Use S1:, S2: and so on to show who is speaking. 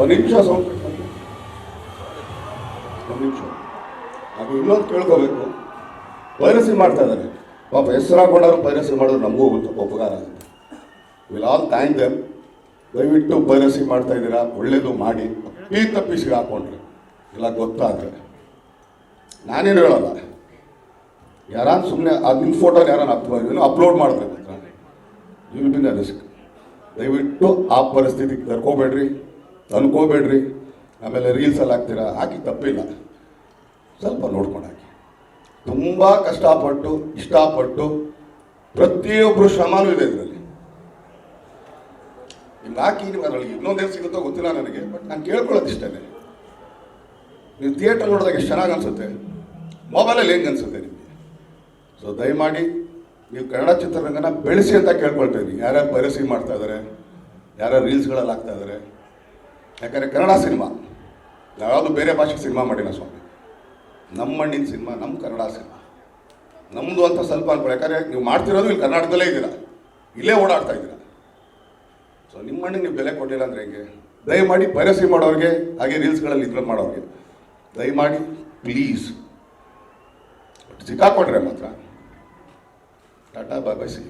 S1: ಒಂದು ನಿಮಿಷ ಸೌಂಡ್ ಇನ್ನೊಂದು ಕೇಳ್ಕೋಬೇಕು. ಪೈರಸಿ ಮಾಡ್ತಾ ಇದ್ದಾರೆ. ಪಾಪ ಹೆಸರಾಕೊಂಡವ್ರು ಪೈರಸಿ ಮಾಡಿದ್ರೆ ನಮಗೂ ಗೊತ್ತು ಉಪಕಾರ ಆಗುತ್ತೆ. ವಿಲ್ ಆಲ್ ಥ್ಯಾಂಕ್ ದೆಮ್ ದಯವಿಟ್ಟು ಪೈರಸಿ ಮಾಡ್ತಾ ಇದ್ದೀರಾ? ಒಳ್ಳೇದು ಮಾಡಿ. ಈ ತಪ್ಪಿಸಿಗೆ ಹಾಕೊಂಡ್ರೆ. ಇಲ್ಲ ಗೊತ್ತಾದ್ರೆ. ನಾನೇನು ಹೇಳಲ್ಲ. ಯಾರು ಸುಮ್ಮನೆ ಅದು ನಿಮ್ಮ ಫೋಟೋನ ಯಾರನ್ನ ಅಪ್ಲೋಡ್ ಅಪ್ಲೋಡ್ ಮಾಡಿದ್ರೆ ಇಲ್ಲಿ ಯು ವಿಲ್ ಬಿನ್ ರಿಸ್ಕ್ ದಯವಿಟ್ಟು ಆ ಪರಿಸ್ಥಿತಿಗೆ ಕರ್ಕೋಬೇಡ್ರಿ. ಅನ್ಕೋಬೇಡ್ರಿ ಆಮೇಲೆ ರೀಲ್ಸಲ್ಲಿ ಹಾಕ್ತೀರಾ? ಹಾಕಿ ತಪ್ಪಿಲ್ಲ. ಸ್ವಲ್ಪ ನೋಡ್ಕೊಂಡು ಹಾಕಿ. ತುಂಬ ಕಷ್ಟಪಟ್ಟು, ಇಷ್ಟಪಟ್ಟು ಪ್ರತಿಯೊಬ್ಬರು ಶ್ರಮನೂ ಇದೆ ಇದರಲ್ಲಿ. ನಿಮ್ಗೆ ಹಾಕಿ ಅದರಲ್ಲಿ ಇನ್ನೊಂದೇನು ಸಿಗುತ್ತೋ ಗೊತ್ತಿಲ್ಲ ನನಗೆ ಬಟ್ ನಾನು ಕೇಳ್ಕೊಳ್ಳೋದು ಇಷ್ಟೇ ನೀವು ಥಿಯೇಟರ್ ನೋಡಿದಾಗ ಎಷ್ಟು ಚೆನ್ನಾಗಿ ಅನಿಸುತ್ತೆ? ಮೊಬೈಲಲ್ಲಿ ಹೆಂಗೆ ಅನಿಸುತ್ತೆ ನಿಮಗೆ? ಸೊ ದಯಮಾಡಿ ನೀವು ಕನ್ನಡ ಚಿತ್ರರಂಗನ ಬೆಳೆಸಿ ಅಂತ ಕೇಳ್ಕೊಳ್ತೀನಿ ಯಾರ್ಯಾರು ಪೈರಸಿ ಮಾಡ್ತಾ ಇದ್ದಾರೆ ಯಾರ್ಯಾರು ರೀಲ್ಸ್ಗಳಲ್ಲಿ ಹಾಕ್ತಾ ಇದ್ದಾರೆ ಯಾಕಂದರೆ ಕನ್ನಡ ಸಿನಿಮಾ. ಯಾವುದು ಬೇರೆ ಭಾಷೆ ಸಿನಿಮಾ ಮಾಡಿಲ್ಲ ಸ್ವಾಮಿ. ನಮ್ಮ ಮಣ್ಣಿನ ಸಿನಿಮಾ, ನಮ್ಮ ಕನ್ನಡ ಸಿನಿಮಾ. ನಮ್ಮದು ಅಂತ ಸ್ವಲ್ಪ ಅನ್ಕೊಳ್ಳಿ. ಯಾಕಂದರೆ ನೀವು ಮಾಡ್ತಿರೋದು ಇಲ್ಲಿ ಕರ್ನಾಟಕದಲ್ಲೇ ಇದ್ದೀರಾ. ಇಲ್ಲೇ ಓಡಾಡ್ತಾ ಇದ್ದೀರಾ. ಸೊ ನಿಮ್ಮ ಮಣ್ಣಿಗೆ ನೀವು ಬೆಲೆ ಕೊಟ್ಟಿಲ್ಲ ಅಂದರೆ ಹೇಗೆ? ದಯಮಾಡಿ ಪೈರಸಿ ಮಾಡೋರಿಗೆ, ಹಾಗೆ ರೀಲ್ಸ್ಗಳಲ್ಲಿ ಇದ್ರಲ್ಲಿ ಮಾಡೋರಿಗೆ, ದಯಮಾಡಿ ಪ್ಲೀಸ್ ಸಿಕ್ಕಾಕೊಂಡ್ರೆ ಮಾತ್ರ. ಟಾಟಾ ಬಾಬಾ ಸಿ